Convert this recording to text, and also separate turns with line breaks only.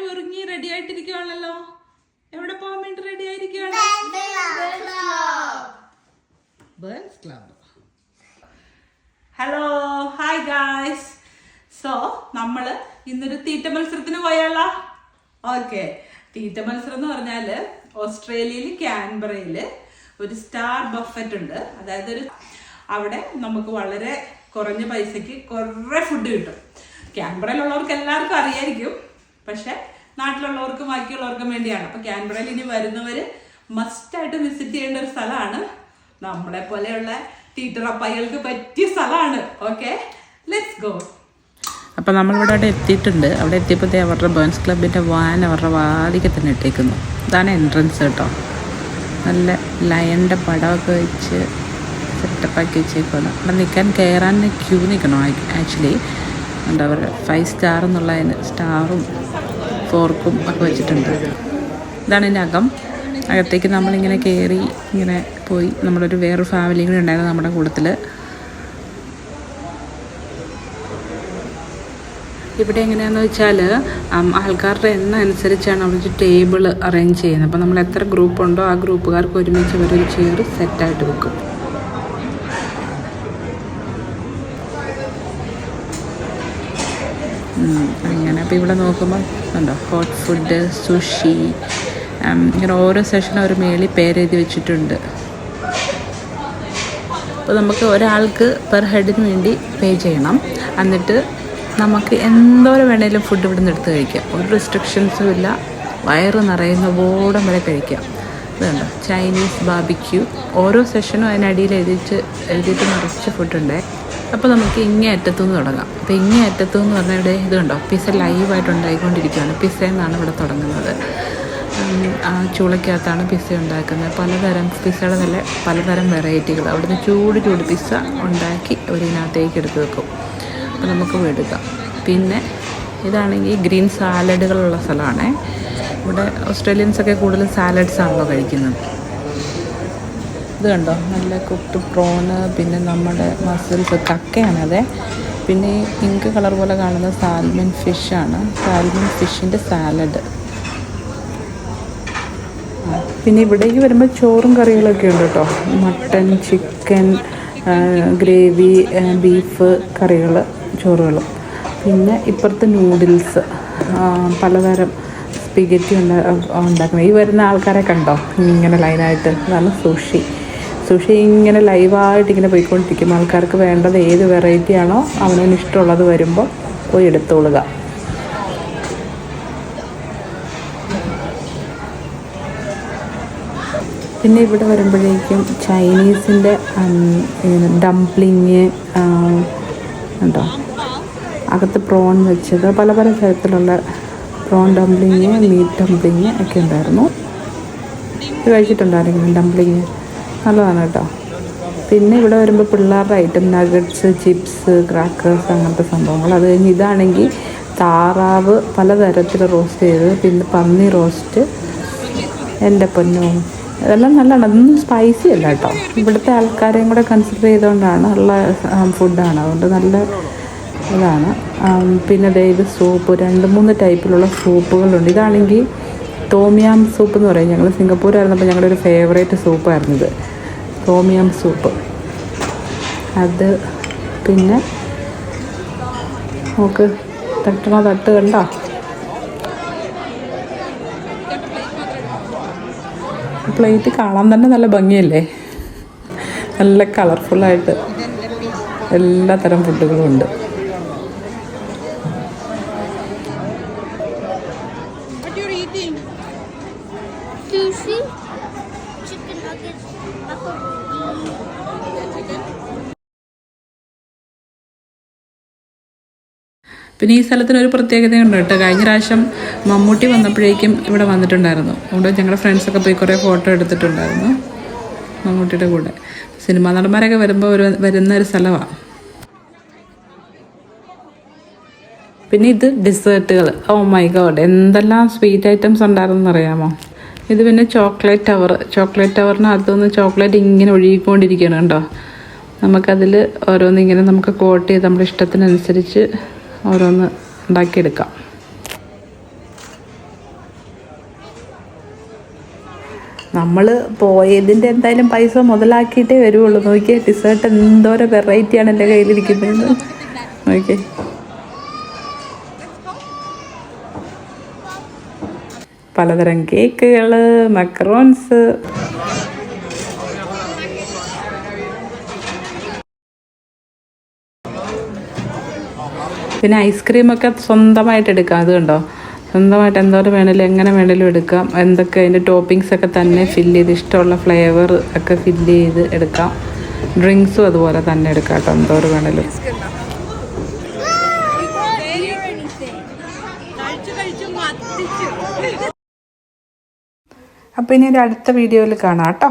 എല്ലാരും ഒരുങ്ങി റെഡി ആയിട്ടിരിക്കുവാണല്ലോ. എവിടെ പോകാൻ വേണ്ടി ready ആയിരിക്കുവാണ്? Club hello hi guys so നമ്മൾ ഇന്നൊരു തീറ്റ മത്സരത്തിന് പോയാലോ? ഓക്കെ തീറ്റ മത്സരം എന്ന് പറഞ്ഞാൽ ഓസ്ട്രേലിയയിൽ ക്യാൻബറയിൽ ഒരു സ്റ്റാർ ബഫറ്റ് ഉണ്ട്. അതായത് ഒരു അവിടെ നമുക്ക് വളരെ കുറഞ്ഞ പൈസക്ക് കുറേ ഫുഡ് കിട്ടും. ക്യാൻബറയിലുള്ളവർക്ക് എല്ലാവർക്കും അറിയായിരിക്കും. പക്ഷെ നാട്ടിലുള്ളവർക്കും ബാക്കിയുള്ളവർക്കും വേണ്ടിയാണ്. അപ്പൊ ക്യാൻബ്രയിൽ ഇനി വരുന്നവർ മസ്റ്റ് ആയിട്ട് വിസിറ്റ് ചെയ്യേണ്ട ഒരു സ്ഥലമാണ്. നമ്മളെ പോലെയുള്ള തീറ്ററപ്പയ്യൾക്ക് പറ്റിയ സ്ഥലമാണ്. ഓക്കെ ലെറ്റ്സ് ഗോ
അപ്പോൾ നമ്മളിവിടെ അവിടെ എത്തിയിട്ടുണ്ട്. അവിടെ എത്തിയപ്പോഴത്തെ അവരുടെ ബേൺസ് ക്ലബിന്റെ വാൻ അവരുടെ വാതിക്കെ തന്നെ ഇട്ടേക്കുന്നു. ഇതാണ് എൻട്രൻസ് കേട്ടോ. നല്ല ലയന്റെ പടമൊക്കെ വെച്ച് സെറ്റപ്പാക്കി വെച്ചേക്കാണ് അവിടെ നിൽക്കാൻ കയറാൻ ക്യൂ നിൽക്കണം? ആക്ച്വലി എന്താ പറയുക ഫൈവ് സ്റ്റാർ എന്നുള്ളതിന് സ്റ്റാറും ഫോർക്കും ഒക്കെ വെച്ചിട്ടുണ്ട്. ഇതാണ് എന്റെ അകം. അകത്തേക്ക് നമ്മളിങ്ങനെ കയറി ഇങ്ങനെ പോയി. നമ്മളൊരു വേറൊരു ഫാമിലി കൂടി ഉണ്ടായിരുന്നു നമ്മുടെ കൂട്ടത്തിൽ. ഇവിടെ എങ്ങനെയാണെന്ന് വെച്ചാൽ ആൾക്കാരുടെ എണ്ണം അനുസരിച്ചാണ് അവിടെ ടേബിൾ അറേഞ്ച് ചെയ്യുന്നത്. അപ്പോൾ നമ്മൾ എത്ര ഗ്രൂപ്പ് ഉണ്ടോ ആ ഗ്രൂപ്പുകാർക്ക് ഒരുമിച്ച് ഒരു ചെയർ സെറ്റായിട്ട് വെക്കും. അങ്ങനെ. അപ്പോൾ ഇവിടെ നോക്കുമ്പോൾ ഉണ്ടോ? ഹോട്ട് ഫുഡ് സുഷി ഇങ്ങനെ ഓരോ സെഷനും ഒരു മേളിൽ പേരെഴുതി വെച്ചിട്ടുണ്ട്. അപ്പോൾ നമുക്ക് ഒരാൾക്ക് പെർ ഹെഡിന് വേണ്ടി പേ ചെയ്യണം. എന്നിട്ട് നമുക്ക് എന്തോരം വേണേലും ഫുഡ് ഇവിടെ നിന്ന് എടുത്ത് കഴിക്കാം. ഒരു റെസ്ട്രിക്ഷൻസും ഇല്ല. വയറ് നിറയുന്ന ബോർഡം വരെ കഴിക്കാം. ഇതുണ്ട് ചൈനീസ് ബാബിക്യൂ ഓരോ സെഷനും അതിനടിയിൽ എഴുതിച്ച് എഴുതിയിട്ട് നിറച്ച് ഫുഡുണ്ട് അപ്പോൾ നമുക്ക് ഇങ്ങേ അറ്റത്തുനിന്ന് തുടങ്ങാം. അപ്പോൾ ഇങ്ങേ അറ്റത്തുനിന്ന് പറഞ്ഞാൽ ഇവിടെ ഇത് കണ്ടോ? പിസ്സ ലൈവായിട്ട് ഉണ്ടായിക്കൊണ്ടിരിക്കുകയാണ് പിസ എന്നാണ് ഇവിടെ തുടങ്ങുന്നത്. ആ ചൂളയ്ക്കകത്താണ് പിസ്സ ഉണ്ടാക്കുന്നത്. പലതരം പിസ്സയുടെ നല്ല പലതരം വെറൈറ്റികൾ അവിടുന്ന് ചൂട് ചൂട് പിസ്സ ഉണ്ടാക്കി അവരിതിനകത്തേക്ക് എടുത്ത് വെക്കും. അപ്പോൾ നമുക്ക് എടുക്കാം. പിന്നെ ഇതാണെങ്കിൽ ഗ്രീൻ സാലഡുകളുള്ള സ്ഥലമാണ്. ഇവിടെ ഓസ്ട്രേലിയൻസൊക്കെ സാലഡ്സ് ആണല്ലോ കഴിക്കുന്നത്. ഇത് കണ്ടോ? നല്ല കുത്ത് പ്രോണ് പിന്നെ നമ്മുടെ മസിൽസ് കക്കയാണത് പിന്നെ പിങ്ക് കളർ പോലെ കാണുന്ന സാൽമൺ ഫിഷാണ് സാൽമൺ ഫിഷിന്റെ സാലഡ് പിന്നെ ഇവിടേക്ക് വരുമ്പോൾ ചോറും കറികളൊക്കെ ഉണ്ട് കേട്ടോ. മട്ടൺ ചിക്കൻ ഗ്രേവി ബീഫ് കറികൾ ചോറുകളും പിന്നെ ഇപ്പുറത്തെ നൂഡിൽസ് പലതരം സ്പിഗറ്റി ഉണ്ടാ ഉണ്ടാക്കുന്നത്. ഈ വരുന്ന ആൾക്കാരെ കണ്ടോ? ഇങ്ങനെ ലൈനായിട്ട് അതാണ് സുഷി സുഷി ഇങ്ങനെ ലൈവായിട്ട് ഇങ്ങനെ പോയിക്കൊണ്ടിരിക്കും ആൾക്കാർക്ക് വേണ്ടത് ഏത് വെറൈറ്റി ആണോ അവനവന് ഇഷ്ടമുള്ളത് വരുമ്പോൾ പോയി എടുത്തോളുക. പിന്നെ ഇവിടെ വരുമ്പോഴേക്കും ചൈനീസിന്റെ ഡംപ്ലിങ് ഉണ്ടോ അകത്ത് പ്രോൺ വെച്ചത്. പല പല തരത്തിലുള്ള പ്രോൺ ഡംപ്ലിങ് മീറ്റ് ഡംപ്ലിങ് ഒക്കെ ഉണ്ടായിരുന്നു. കഴിച്ചിട്ടുണ്ടായിരുന്നു ഡംപ്ലിങ് നല്ലതാണ് കേട്ടോ. പിന്നെ ഇവിടെ വരുമ്പോൾ പിള്ളേരുടെ ഐറ്റം നഗറ്റ്സ് ചിപ്സ് ക്രാക്കേഴ്സ് അങ്ങനത്തെ സംഭവങ്ങൾ. അത് കഴിഞ്ഞ് ഇതാണെങ്കിൽ താറാവ് പലതരത്തിൽ റോസ്റ്റ് ചെയ്ത് പിന്നെ പന്നി റോസ്റ്റ് എന്റെ പൊന്നും. ഇതെല്ലാം നല്ലതാണ്. അതൊന്നും സ്പൈസി അല്ല കേട്ടോ. ഇവിടുത്തെ ആൾക്കാരെയും കൂടെ കൺസിഡർ ചെയ്തുകൊണ്ടാണ് ഉള്ള ഫുഡാണ് അതുകൊണ്ട് നല്ല ഇതാണ്. പിന്നെ ഇത് സൂപ്പ് രണ്ട് മൂന്ന് ടൈപ്പിലുള്ള സൂപ്പുകളുണ്ട് ഇതാണെങ്കിൽ തോമിയാം സൂപ്പ് എന്ന് പറയും. ഞങ്ങൾ സിംഗപ്പൂരായിരുന്നപ്പോൾ ഞങ്ങളുടെ ഒരു ഫേവറേറ്റ് സൂപ്പായിരുന്നു ഇത്. Tom yum soup. അത് പിന്നെ നമുക്ക് തട്ടണ തട്ട് കണ്ടോ? പ്ലേറ്റ് കാണാൻ തന്നെ നല്ല ഭംഗിയല്ലേ? നല്ല കളർഫുള്ളായിട്ട് എല്ലാ തരം ഫുഡുകളും ഉണ്ട്. പിന്നെ ഈ സ്ഥലത്തിന് ഒരു പ്രത്യേകതയുണ്ട് കേട്ടോ. കഴിഞ്ഞ പ്രാവശ്യം മമ്മൂട്ടി വന്നപ്പോഴേക്കും ഇവിടെ വന്നിട്ടുണ്ടായിരുന്നു. അതുകൊണ്ട് ഞങ്ങളുടെ ഫ്രണ്ട്സൊക്കെ പോയി കുറേ ഫോട്ടോ എടുത്തിട്ടുണ്ടായിരുന്നു. മമ്മൂട്ടിയുടെ കൂടെ. സിനിമാ നടന്മാരൊക്കെ വരുമ്പോൾ ഒരു വരുന്ന ഒരു സ്ഥലമാണ് പിന്നെ ഇത് ഡിസേർട്ടുകൾ ഓ മൈ ഗോഡ് എന്തെല്ലാം സ്വീറ്റ് ഐറ്റംസ് ഉണ്ടായിരുന്നു അറിയാമോ ഇത് പിന്നെ ചോക്ലേറ്റ് ടവർ ചോക്ലേറ്റ് ടവറിനകത്തുനിന്ന് ചോക്ലേറ്റ് ഇങ്ങനെ ഒഴുകിക്കൊണ്ടിരിക്കുകയാണ് കേട്ടോ. നമുക്കതിൽ ഓരോന്നിങ്ങനെ നമുക്ക് കോട്ട് ചെയ്ത് നമ്മുടെ ഇഷ്ടത്തിനനുസരിച്ച് ഓരോന്ന് ഉണ്ടാക്കിയെടുക്കാം. നമ്മൾ പോയതിന്റെ എന്തായാലും പൈസ മുതലാക്കിയിട്ടേ വരുള്ളൂ നോക്കിയേ ഡിസേർട്ട് എന്തോരം വെറൈറ്റിയാണ് എന്റെ കയ്യിലിരിക്കുന്നത്. നോക്കിയേ. പലതരം കേക്കുകൾ മക്രോൺസ് പിന്നെ ഐസ്ക്രീമൊക്കെ സ്വന്തമായിട്ട് എടുക്കാം അത് കണ്ടോ? സ്വന്തമായിട്ട് എന്തോരം വേണേലും എങ്ങനെ വേണേലും എടുക്കാം. എന്തൊക്കെ അതിന്റെ ടോപ്പിങ്സ് ഒക്കെ തന്നെ ഫില്ല് ചെയ്ത് ഇഷ്ടമുള്ള ഫ്ലേവർ ഒക്കെ ഫില്ല് ചെയ്ത് എടുക്കാം. ഡ്രിങ്ക്സും അതുപോലെ തന്നെ എടുക്കാം കേട്ടോ എന്തോരം വേണേലും. അപ്പോൾ ഇനി ഒരു അടുത്ത വീഡിയോയിൽ കാണാം കേട്ടോ.